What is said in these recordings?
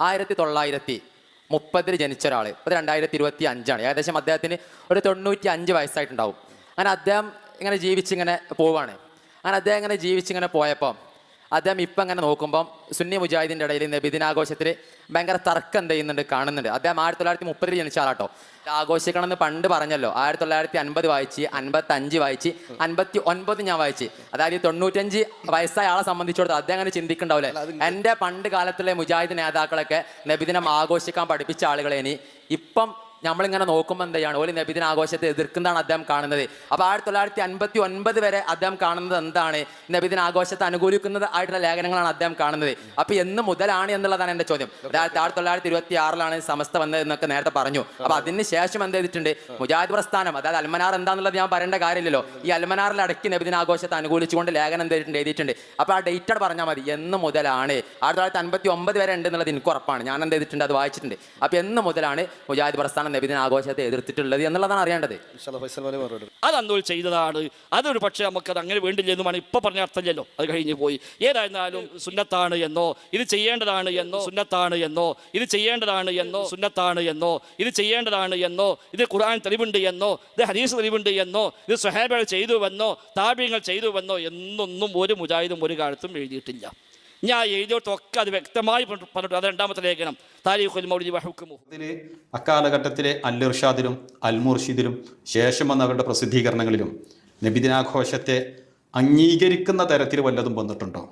ആയിരത്തി തൊള്ളായിരത്തി മുപ്പതിൽ ജനിച്ച ഒരാൾ അത് രണ്ടായിരത്തി ഇരുപത്തി അഞ്ചാണ് ഏകദേശം അദ്ദേഹത്തിന് ഒരു തൊണ്ണൂറ്റി അഞ്ച് വയസ്സായിട്ടുണ്ടാവും. അങ്ങനെ അദ്ദേഹം ഇങ്ങനെ ജീവിച്ചിങ്ങനെ പോവാണ്. അങ്ങനെ അദ്ദേഹം ഇങ്ങനെ ജീവിച്ചിങ്ങനെ പോയപ്പോൾ അദ്ദേഹം ഇപ്പം ഇങ്ങനെ നോക്കുമ്പം സുന്നി മുജാഹിദിന്റെ ഇടയിൽ നബിദിനാഘോഷത്തിൽ ഭയങ്കര തർക്കം എന്ത് ചെയ്യുന്നുണ്ട് കാണുന്നുണ്ട്. അദ്ദേഹം ആയിരത്തി തൊള്ളായിരത്തി മുപ്പതിൽ ജനിച്ച ആളാട്ടോ ആഘോഷിക്കണമെന്ന് പണ്ട് പറഞ്ഞല്ലോ. ആയിരത്തി തൊള്ളായിരത്തി അൻപത് വായിച്ച് അൻപത്തി അഞ്ച് വായിച്ച് അൻപത്തി ഒൻപത് ഞാൻ വായിച്ച്. അതായത് തൊണ്ണൂറ്റഞ്ച് വയസ്സായ ആളെ സംബന്ധിച്ചിടത്തോളം അദ്ദേഹം അങ്ങനെ ചിന്തിക്കണ്ടാവില്ലേ എന്റെ പണ്ട് കാലത്തുള്ള മുജാഹിദ് നേതാക്കളൊക്കെ നബിദിനം ആഘോഷിക്കാൻ പഠിപ്പിച്ച ആളുകളെ ആളുകളേനി ഇപ്പം നമ്മളിങ്ങനെ നോക്കുമ്പോൾ എന്തെയാണ് ഓലി നബിദിന ആഘോഷത്തെ എതിർക്കുന്നതാണ് അദ്ദേഹം കാണുന്നത്. അപ്പോൾ ആയിരത്തി തൊള്ളായിരത്തി അൻപത്തി ഒൻപത് വരെ അദ്ദേഹം കാണുന്നത് എന്താണ്? നബിദിന ആഘോഷത്തെ അനുകൂലിക്കുന്നത് ആയിട്ടുള്ള ലേഖനങ്ങളാണ് അദ്ദേഹം കാണുന്നത്. അപ്പോൾ എന്ന് മുതലാണ് എന്നുള്ളതാണ് എന്റെ ചോദ്യം. ആയിരത്തി തൊള്ളായിരത്തി ഇരുപത്തി ആറിലാണ് സമസ്ത വന്നത് എന്നൊക്കെ നേരത്തെ പറഞ്ഞു. അപ്പോൾ അതിന് ശേഷം എന്ത് ചെയ്തിട്ടുണ്ട്? മുജാഹിദ് പ്രസ്ഥാനം അതായത് അൽമനാർ എന്താണെന്നുള്ളത് ഞാൻ പറയേണ്ട കാര്യമില്ലല്ലോ. ഈ അൽമനാറിൽ അടക്കി നബിദിന ആഘോഷത്തെ അനുകൂലിച്ചുകൊണ്ട് ലേഖനം എന്ത് എഴുതിയിട്ടുണ്ട്. അപ്പോൾ ആ ഡേറ്റഡ് പറഞ്ഞാൽ മതി. എന്ന് മുതലാണ് ആയിരത്തി തൊള്ളായിരത്തി അൻപത്തി ഒമ്പത് വരെ ഉണ്ട് എന്നുള്ളത് എനിക്ക് ഉറപ്പാണ്. ഞാൻ എന്ത് ചെയ്തിട്ടുണ്ട്? അത് വായിച്ചിട്ടുണ്ട്. അപ്പോൾ എന്ന് മുതലാണ് മുജാഹിദ് പ്രസ്ഥാനം നബിദിന ആഘോഷത്തെ എതിർത്തിട്ടുള്ളത് എന്നുള്ളതാണ് അറിയേണ്ടത്. അത് അന്ന് ഒരു ചെയ്തതാണ്. അതൊരു പക്ഷേ നമുക്കത് അങ്ങനെ വേണ്ടില്ല എന്നുമാണ് ഇപ്പൊ പറഞ്ഞ അർത്ഥമില്ലല്ലോ. അത് കഴിഞ്ഞു പോയി. ഏതായിരുന്നാലും സുന്നത്താണ് എന്നോ ഇത് ചെയ്യേണ്ടതാണ് എന്നോ സുന്നത്താണ് എന്നോ ഇത് ചെയ്യേണ്ടതാണ് എന്നോ സുന്നത്താണ് എന്നോ ഇത് ചെയ്യേണ്ടതാണ് എന്നോ ഇത് ഖുർആൻ തെളിവുണ്ട് എന്നോ ഇത് ഹദീസ് തെളിവുണ്ട് എന്നോ ഇത് സ്വഹാബികൾ ചെയ്തുവെന്നോ താപ്യങ്ങൾ ചെയ്തുവെന്നോ എന്നൊന്നും ഒരു മുജാഹിദും ഒരു കാലത്തും എഴുതിയിട്ടില്ല. ഞാൻ എഴുതിയോട്ടൊക്കെ അത് വ്യക്തമായി പറഞ്ഞിട്ട് അത് രണ്ടാമത്തെ ലേഖനം. താരീഖുൽ മൗലിദി വഹുക്കുമു. ഇതിൽ അക്കാലഘട്ടത്തിലെ അൽ ഇർഷാദിലും അൽ മുർഷിദിലും ശേഷം വന്ന അവരുടെ പ്രസിദ്ധീകരണങ്ങളിലും നബിദിനാഘോഷത്തെ അംഗീകരിക്കുന്ന തരത്തിൽ വല്ലതും വന്നിട്ടുണ്ടോ?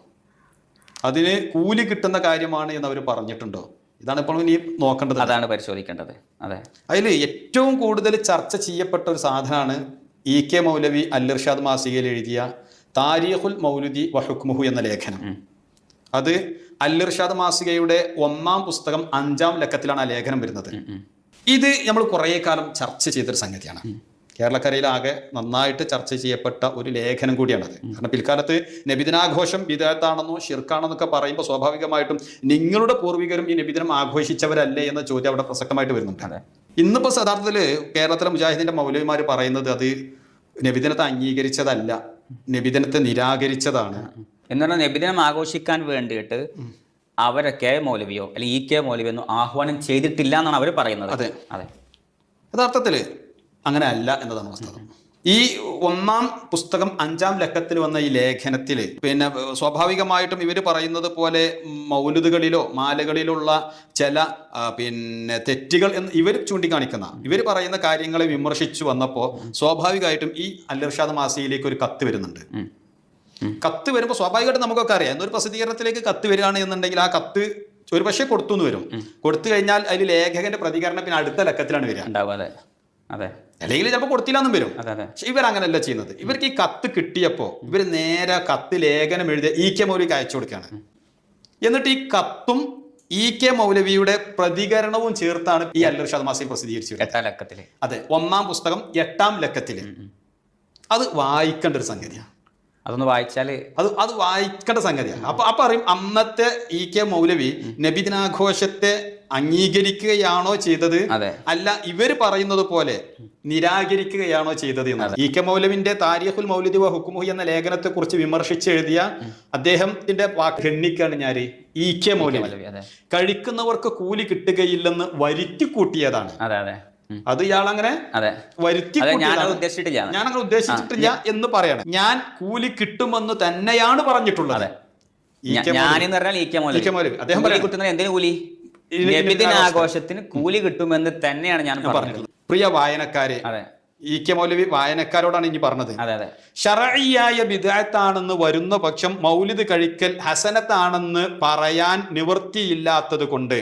അതിന് കൂലി കിട്ടുന്ന കാര്യമാണ് എന്ന് അവർ പറഞ്ഞിട്ടുണ്ടോ? ഇതാണ് ഇപ്പോൾ ഇനി നോക്കേണ്ടത്. അതാണ് പരിശോധിക്കേണ്ടത്. അതെ. അതിൽ ഏറ്റവും കൂടുതൽ ചർച്ച ചെയ്യപ്പെട്ട ഒരു സാധനമാണ് ഇ കെ മൗലവി അൽ ഇർഷാദ് മാസികയിൽ എഴുതിയ താരീഖുൽ മൗലുദി വഹുക്മുഹു എന്ന ലേഖനം. അത് അല്ലിർഷാദ് മാസികയുടെ ഒന്നാം പുസ്തകം അഞ്ചാം ലക്കത്തിലാണ് ആ ലേഖനം വരുന്നത്. ഇത് നമ്മൾ കുറേ കാലം ചർച്ച ചെയ്തൊരു സംഗതിയാണ്. കേരളക്കരയിൽ ആകെ നന്നായിട്ട് ചർച്ച ചെയ്യപ്പെട്ട ഒരു ലേഖനം കൂടിയാണത്. കാരണം പിൽക്കാലത്ത് നബിദിനാഘോഷം വിദേഹത്താണെന്നോ ഷിർക്കാണെന്നൊക്കെ പറയുമ്പോൾ സ്വാഭാവികമായിട്ടും നിങ്ങളുടെ പൂർവികരും ഈ നബിദിനം ആഘോഷിച്ചവരല്ലേ എന്ന ചോദ്യം അവിടെ പ്രസക്തമായിട്ട് വരുന്നുണ്ട്. അതെ. ഇന്നിപ്പോൾ യഥാർത്ഥത്തിൽ കേരളത്തിലെ മുജാഹിദിന്റെ മൗലവിമാർ പറയുന്നത് അത് നബിദിനത്തെ അംഗീകരിച്ചതല്ല. നബിദിനത്തെ നിരാകരിച്ചതാണ്. എന്ന് പറഞ്ഞാൽ നബിദിനം ആഘോഷിക്കാൻ വേണ്ടിയിട്ട് അവരൊക്കെ മൗലവിയോ അല്ലെങ്കിൽ ഈ കെ മൗലവിയോ ഒന്നും ആഹ്വാനം ചെയ്തിട്ടില്ല എന്നാണ് അവർ പറയുന്നത്. അതെ. അതെ. യഥാർത്ഥത്തിൽ അങ്ങനെ അല്ല എന്നതാണ് വസ്തുത. ഈ ഒന്നാം പുസ്തകം അഞ്ചാം ലക്കത്തിൽ വന്ന ഈ ലേഖനത്തിൽ പിന്നെ സ്വാഭാവികമായിട്ടും ഇവർ പറയുന്നത് പോലെ മൗലുദുകളിലോ മാലകളിലുള്ള ചില പിന്നെ തെറ്റുകൾ എന്ന് ഇവർ ചൂണ്ടിക്കാണിക്കുന്ന ഇവർ പറയുന്ന കാര്യങ്ങളെ വിമർശിച്ചു വന്നപ്പോൾ സ്വാഭാവികമായിട്ടും ഈ അല്ലർഷാദ് മാസിയിലേക്ക് ഒരു കത്ത് വരുന്നുണ്ട്. കത്ത് വരുമ്പോൾ സ്വാഭാവികമായിട്ട് നമുക്കൊക്കെ അറിയാം. എന്നൊരു പ്രസിദ്ധീകരണത്തിലേക്ക് കത്ത് വരികയാണ് എന്നുണ്ടെങ്കിൽ ആ കത്ത് ഒരു പക്ഷേ കൊടുത്തു എന്ന് വരും കൊടുത്തു കഴിഞ്ഞാൽ അതിൽ ലേഖകന്റെ പ്രതികരണം പിന്നെ അടുത്ത ലക്കത്തിലാണ് വരിക. ഉണ്ടാവും അതെ. അതെ. അല്ലെങ്കിൽ ചിലപ്പോൾ കൊടുത്തില്ലെന്നും വരും. പക്ഷെ ഇവർ അങ്ങനെയല്ല ചെയ്യുന്നത്. ഇവർക്ക് ഈ കത്ത് കിട്ടിയപ്പോൾ ഇവർ നേരെ കത്ത് ലേഖനം എഴുതിയ ഇ കെ മൗലിക്ക് അയച്ചു കൊടുക്കുകയാണ്. എന്നിട്ട് ഈ കത്തും ഇ കെ മൗലവിയുടെ പ്രതികരണവും ചേർത്താണ് ഈ അല്ലർ മാസിൽ പ്രസിദ്ധീകരിച്ചത് എട്ടാം ലക്കത്തിൽ. അതെ ഒന്നാം പുസ്തകം എട്ടാം ലക്കത്തിൽ അത് വായിക്കേണ്ട ഒരു സംഗതിയാണ്. അതൊന്ന് വായിച്ചാൽ അത് അത് വായിക്കേണ്ട സംഗതിയാണ് അപ്പൊ അപ്പൊ അറിയും അന്നത്തെ ഇ കെ മൗലവി നബിദിനാഘോഷത്തെ അംഗീകരിക്കുകയാണോ ചെയ്തത്? അല്ല ഇവർ പറയുന്നത് പോലെ നിരാകരിക്കുകയാണോ ചെയ്തത് എന്നാണ്. ഇ കെ മൗലവിന്റെ താരിഖുൽ മൗലിദി വ ഹുക്കുമുഹി എന്ന ലേഖനത്തെ കുറിച്ച് വിമർശിച്ച് എഴുതിയ അദ്ദേഹത്തിന്റെ വാക്ക് ഞാൻ ഇ കെ മൗലവി. കഴിക്കുന്നവർക്ക് കൂലി കിട്ടുകയില്ലെന്ന് വരുത്തി കൂട്ടിയതാണ്. അതെ അതെ. അത് ഇയാൾ അങ്ങനെ വരുത്തി കൂട്ടിയതാണ്. ഉദ്ദേശിച്ചിട്ടില്ല. ഞാൻ അങ്ങനെ ഉദ്ദേശിച്ചിട്ടില്ല എന്ന് പറയണം. ഞാൻ കൂലി കിട്ടുമെന്ന് തന്നെയാണ് പറഞ്ഞിട്ടുള്ളത്. ഞാനെന്ന് പറഞ്ഞാൽ. അദ്ദേഹം എന്തിനു കൂലി? ആഘോഷത്തിന് കൂലി കിട്ടുമെന്ന് തന്നെയാണ് ഞാൻ പറഞ്ഞത് പറഞ്ഞിട്ടുള്ളത്. പ്രിയ വായനക്കാരെ ഇ കെ മൗലവി വായനക്കാരോടാണ് ഇനി പറഞ്ഞത്. അതെ അതെ. ഷറയിയായ ബിദാത്താണെന്ന് വരുന്ന പക്ഷം മൗലിദ് കഴിക്കൽ ഹസനത്താണെന്ന് പറയാൻ നിവൃത്തിയില്ലാത്തത് കൊണ്ട്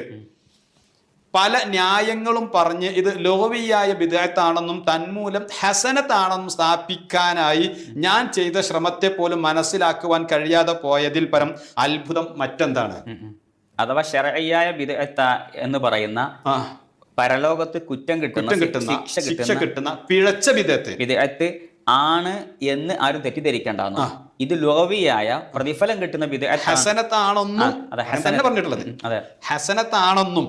പല ന്യായങ്ങളും പറഞ്ഞ് ഇത് ലോവിയായ വിദേഹത്താണെന്നും തന്മൂലം ഹസനത്താണെന്നും സ്ഥാപിക്കാനായി ഞാൻ ചെയ്ത ശ്രമത്തെ പോലും മനസ്സിലാക്കുവാൻ കഴിയാതെ പോയതിൽ പരം അത്ഭുതം മറ്റെന്താണ്. അഥവാ ശരയായ വിദേഹത്ത എന്ന് പറയുന്ന പരലോകത്ത് കുറ്റം കിട്ടുന്ന കിട്ടുന്ന ശിക്ഷ കിട്ടുന്ന പിഴച്ച ബിദത്ത് വിദേഹത്ത് ആണ് എന്ന് ആരും തെറ്റിദ്ധരിക്കേണ്ടാവുന്നു ഇത് ലോവിയായ പ്രതിഫലം കിട്ടുന്ന ഹസനത്താണെന്നും അതെ ഹസനത്താണെന്നും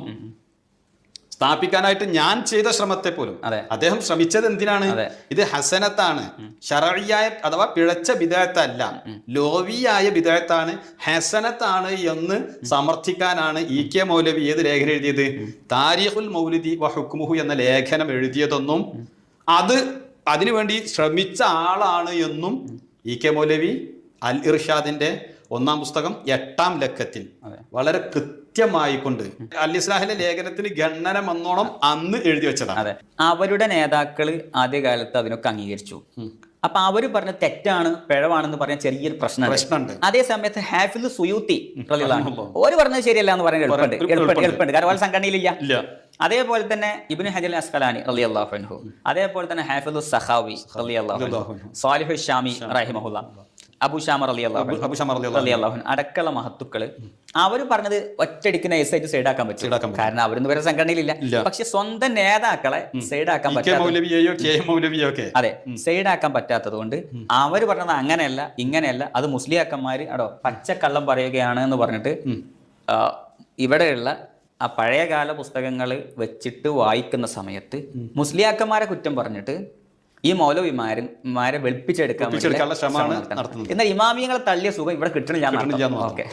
സ്ഥാപിക്കാനായിട്ട് ഞാൻ ചെയ്ത ശ്രമത്തെ പോലും. അദ്ദേഹം ശ്രമിച്ചത് എന്തിനാണ്? ഇത് ഹസനത്താണ്. ഷറഴിയായ അഥവാ പിഴച്ച വിധേയത്തല്ല. ലോവിയായ വിധേയത്താണ്. ഹസനത്താണ് എന്ന് സമർത്ഥിക്കാനാണ് ഇ കെ മൗലവി ഏത് ലേഖനം എഴുതിയത്? താരിഖുൽ മൗലിദി വ ഹുക്മുഹു എന്ന ലേഖനം എഴുതിയതൊന്നും അത് അതിനുവേണ്ടി ശ്രമിച്ച ആളാണ് എന്നും ഇ കെ മൗലവി അൽ ഇർഷാദിന്റെ ഒന്നാം പുസ്തകം എട്ടാം ലക്കത്തിൽ വളരെ കൃത്യമായി കൊണ്ട് അൽ ഇസ്ലാഹിലെ ലേഖനത്തിന് ഗണന വന്നോണം അന്ന് എഴുതി വെച്ചതാണ്. അതെ. അവരുടെ നേതാക്കൾ ആദ്യകാലത്ത് അതിനൊക്കെ അംഗീകരിച്ചു. അപ്പൊ അവർ പറഞ്ഞ തെറ്റാണ് പിഴവാണെന്ന് പറഞ്ഞ ചെറിയൊരു പ്രശ്നം പ്രശ്നമുണ്ട്. അതേ സമയത്ത് ഹാഫിൽ സുയൂത്തി ഓര് പറഞ്ഞത് ശരിയല്ല എന്ന് പറഞ്ഞ എളുപ്പമുണ്ട്. എളുപ്പമുണ്ട്. എളുപ്പമുണ്ട്. കാരണം സംഘടനയിലില്ല. അതേപോലെ തന്നെ ഇബിന് ഹജൽ അസ്കലാനി റലി അള്ളാഹു അതേപോലെ തന്നെ ഹാഫിദ് സഹാവി റലി അള്ളാഹു സാലിഹു ഷാമി റഹിമഹുല്ല. ഷാമർ അലി അള്ളാഹു റളിയല്ലാഹു റലി അള്ളാഹു അടക്കമുള്ള മഹത്തുക്കൾ അവർ പറഞ്ഞത് ഒറ്റയടിക്ക് നൈസായിട്ട് സൈഡാക്കാൻ പറ്റും. പറ്റും. കാരണം അവരൊന്നും വരെ സംഘടനയിലില്ല. പക്ഷെ സ്വന്തം നേതാക്കളെ സൈഡാക്കാൻ ഒക്കെ അതെ. സൈഡാക്കാൻ പറ്റാത്തത് കൊണ്ട് അവർ പറഞ്ഞത് അങ്ങനെയല്ല ഇങ്ങനെയല്ല അത് മുസ്ലിയാക്കന്മാർ അടോ പച്ചക്കള്ളം പറയുകയാണ് എന്ന് പറഞ്ഞിട്ട് ഇവിടെയുള്ള ആ പഴയകാല പുസ്തകങ്ങൾ വെച്ചിട്ട് വായിക്കുന്ന സമയത്ത് മുസ്ലിയാക്കന്മാരെ കുറ്റം പറഞ്ഞിട്ട് ഈ മൗലവിമാരന്മാരെ വെളുപ്പിച്ചെടുക്കാൻ. എന്നാൽ ഇമാമിയങ്ങളെ തള്ളിയ സുഖം ഇവിടെ കിട്ടണില്ല ഓക്കെ.